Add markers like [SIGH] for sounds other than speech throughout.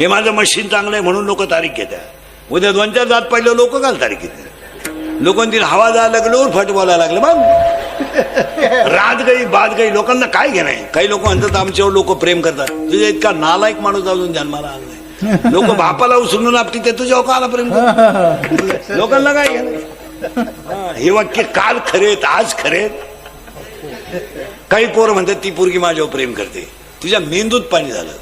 हे माझं मशीन चांगलं आहे म्हणून लोक तारीख घेतात. उद्या दोन चार जात पहिलं लोक काल तारीख घेतात. लोकांतील हवा जायला लागल्यावर फट बोलायला लागलं बघ रात गई बाद गई लोकांना काय घेणं आहे? काही लोक म्हणतात आमच्यावर लोक प्रेम करतात. तुझ्या इतका नालायक माणूस अजून जन्माला आला लोक बापाला उचलून आपली ते तुझ्या काला प्रेम करतात. लोकांना काय घेणं हे वाक्य काल खरेत आज खरेत काही पोरं म्हणतात ती पोरगी माझ्यावर प्रेम करते. तुझ्या मेंदूत पाणी झालं.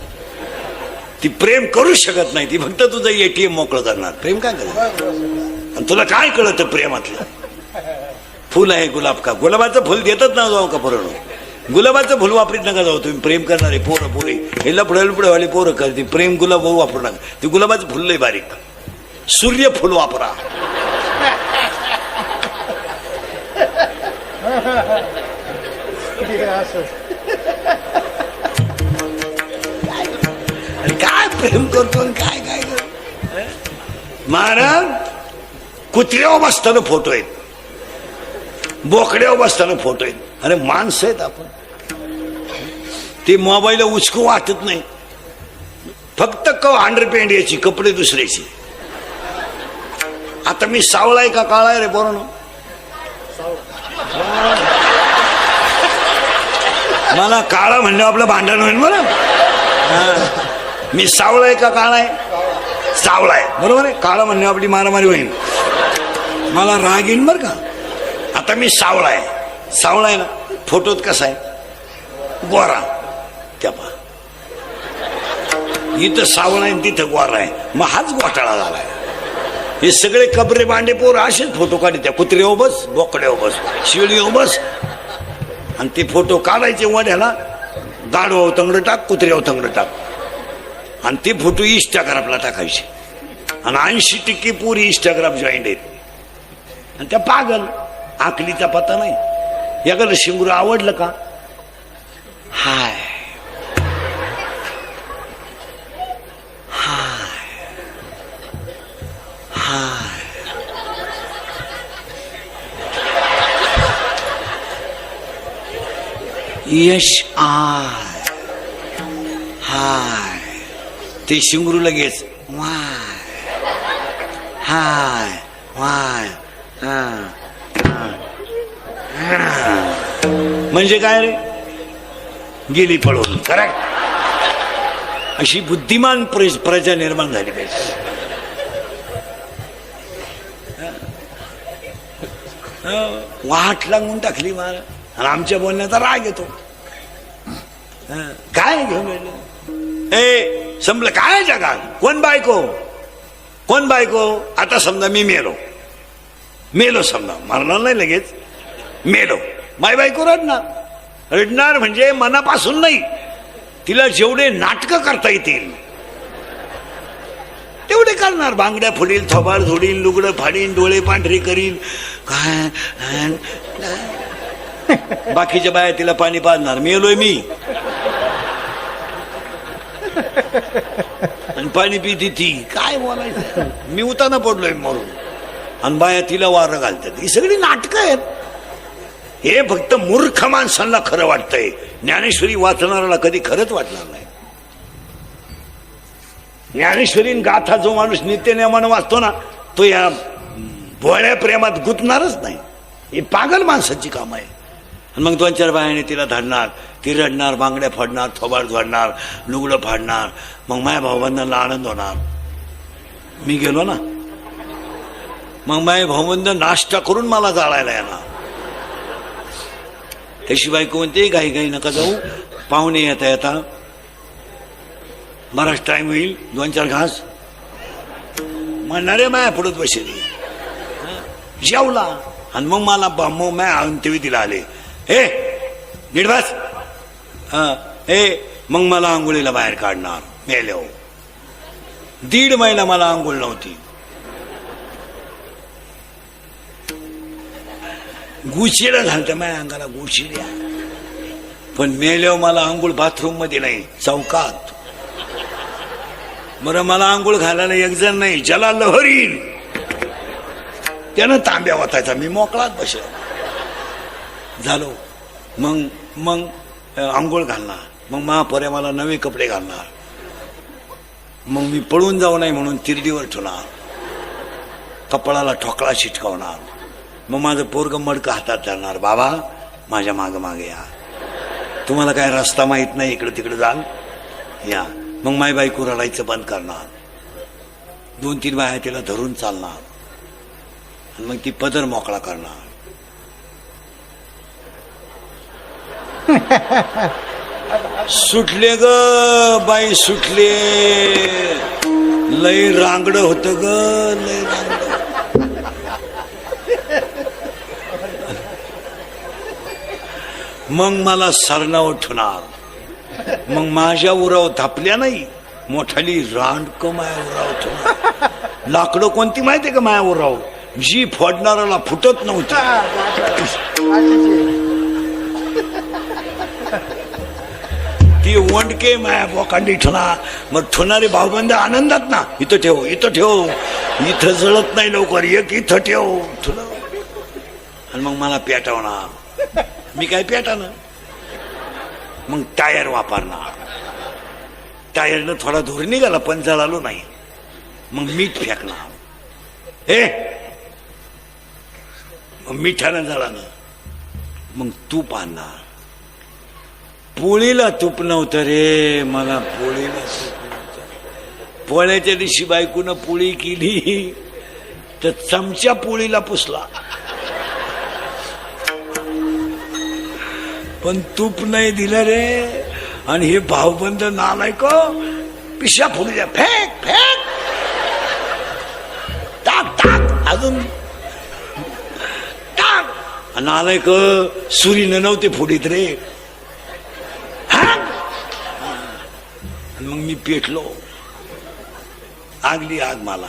ती प्रेम करू शकत नाही ती फक्त तुझं एटीएम मोकळं करणार. प्रेम काय करणार? आणि तुला काय कळतं प्रेमातलं? फुल आहे गुलाब का? गुलाबाचं फुल देतच ना जाऊ का पुरण गुलाबाचं फुल वापरीत नका जाऊ तुम्ही प्रेम करणारे पोरं पोरे. हे लपडे लपडे वाले पोरं करते प्रेम गुलाब वापरू नका. ते गुलाबाचं फुल लय बारीक. सूर्य फुल वापरा. [LAUGHS] आणि काय प्रेम करतो काय काय करतो? महाराज कुत्र्यावर बसताना फोटो आहेत बोकड्यावर बसताना फोटो आहेत अरे माणसं आहेत आपण. ते मोबाईल उचकू वाटत नाही. फक्त क अंडरपेंड याची कपडे दुसऱ्याची. आता मी सावळा आहे का काळा आहे रे बरोबर मला काळा म्हणलं आपलं भांडण होईल मला मी सावळा आहे का काळा आहे सावळा आहे बरोबर आहे? काळा म्हणणे आपली मारामारी होईल. मला राग येईन बरं का? आता मी सावळा आहे सावळा आहे ना? फोटोत कसा आहे? गोरा. त्या पहा. इथं सावळा आहे तिथं गोरा आहे. मग हाच घोटाळा झालाय. हे सगळे कबरे बांडे पोर असेच फोटो काढते कुत्रे कुत्र्यावर बस बोकड्यावर बस शिळीवर बस. आणि ते फोटो काढायचे वाड्याला गाडवावर तंगड टाक कुत्रे तंगड टाक. आणि ते फोटो इंस्टाग्रामला टाकायचे. आणि ऐंशी टक्के पुरी इंस्टाग्राम जॉईंट आहेत. आणि त्या पागल आकलीचा पत्ता नाही. याकडे शिंगूर आवडलं का? हाय. हाय. हाय. यश आय. हाय. ते शिंगरू लगेच वाय. हाय. वाय. हा, म्हणजे काय रे? गेली पळून. करेक्ट अशी बुद्धिमान प्रजा निर्माण झाली पाहिजे. हं, वाट लागून टाकली मला आणि आमच्या बोलण्याचा राग येतो. काय घेऊन ए संपलं. काय जगात? कोण बायको? कोण बायको? आता समजा मी मेलो. मेलो समजा. मरणार नाही लगेच. मेलो. माय बायको रडणार. रडणार म्हणजे मनापासून नाही. तिला जेवढे नाटक करता येतील. तेवढे करणार. बांगड्या फोडील थोबाड धोडील लुगडं फाडीन डोळे पांढरे करील काय? बाकीच्या बाया तिला पाणी पाजणार. मेलोय मी. आणि पाणी पिती ती. काय बोलायचं? मी उताना पडलोय मरून. आणि बाया तिला वारं घालतात. ही सगळी नाटकं आहेत. हे फक्त मूर्ख माणसांना खरं वाटतंय. ज्ञानेश्वरी वाचणाऱ्याला कधी खरंच वाटणार नाही. ज्ञानेश्वरीन गाथा जो माणूस नित्यनेमानं वाचतो ना तो या भोळ्या प्रेमात गुंतणारच नाही. ही पागल माणसाची काम आहे मग दोन चार बायाने तिला धरणार. ती रडणार बांगड्या फोडणार थोबाड झोडणार लुगडं फाडणार मग माया भाऊबंधांना आनंद होणार. मी गेलो ना. मग माझे भाऊबंध नाश्ता करून मला जाळायला येणार. तशी बायको म्हणते घाई घाई नका जाऊ. पाहुणे येता येता बराच टाइम होईल दोन चार घास. म्हणणारे माया पुढत बसेल. जेवला. आणि मग मला मग माय अंत्यवी तिला आले. हे निर्भास हा हे मग मला आंघोळीला बाहेर काढणार. मेले हो दीड महिना मला आंघोळ नव्हती. गुचिड्या झालत्या माझ्या अंगाला गुचिड्या पण मेल्यावर मला आंघोळ बाथरूममध्ये नाही चौकात. बरं मला आंघोळ घालायला एक जण नाही ज्याला लहरीन त्यानं तांब्या वाचायचा मी मोकळात बसलो. झालो. मग मग आंघोळ घालणार. मग महापर्या मला नवे कपडे घालणार. मग मी पळून जाऊ नाही म्हणून तिरडीवर ठेवणार. कपाळाला ठोकळा शिटकावणार. मग माझं पोरग मडकं हातात धरणार. बाबा माझ्या माग मागे या. तुम्हाला काय रस्ता माहीत नाही इकडे तिकडे जाल? या. मग माय बायको रडायचं बंद करणार. दोन तीन बाया तिला धरून चालणार. आणि मग ती पदर मोकळा करणार. सुटले ग बाई सुटले. लई रांगड होत ग लई रांगड. मग मला सरनाव उठणार मग माझ्या उराव थापल्या नाही मोठाली रांडक माया उराव ठेवणार. लाकडं कोणती माहितीये का माया उराव जी फोडणाराला फुटत नव्हती. ती वंडके माया बोकांडी ठुना मग ठुणारे भाऊबंद आनंदात ना इथं ठेव इथं ठेव. इथं जळत नाही लवकर एक इथं ठेव. ठुला. आणि मग मला पेटवणार. मी काय पेटानं? मग टायर वापरणार. टायरनं थोडा धूर निघाला पण जळालो नाही. मग मीठ फेकणार. हे! मग मिठानं जळालं. मग तूप आणणार. पोळीला तूप नव्हतं रे मला पोळीला तूप नव्हतं. पोळ्याच्या दिवशी बायकून पोळी केली तर चमच्या पोळीला पुसला. पण तूप नाही दिलं रे आणि हे भावबंद नालाय का पिशा फुली द्या फेक फेक. टाक टाक अजून. टाक. नालायक सुरीनं नव्हते फुडीत रे. आणि मग मी पेटलो. आगली आग मला.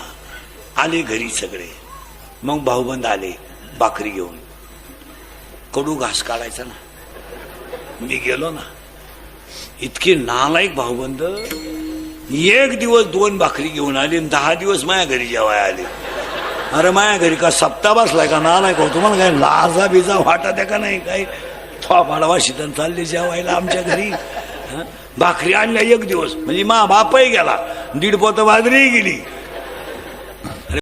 आले घरी सगळे. मग भाऊबंद आले भाकरी घेऊन. कडू घास काढायचा ना. मी गेलो ना. इतके नालायक भाऊबंद. एक दिवस दोन भाकरी घेऊन आली आणि दहा दिवस माझ्या घरी जेवाय आले. अरे माझ्या घरी का सप्ताह बसलाय का नालायक हो तुम्हाला काय लाजा बिजा वाटत आहे का नाही? काही थोपाडवा शितन चालले जेवायला आमच्या घरी? भाकरी आणल्या एक दिवस. म्हणजे मा बापही गेला. दीड पोत बाजरीही गेली.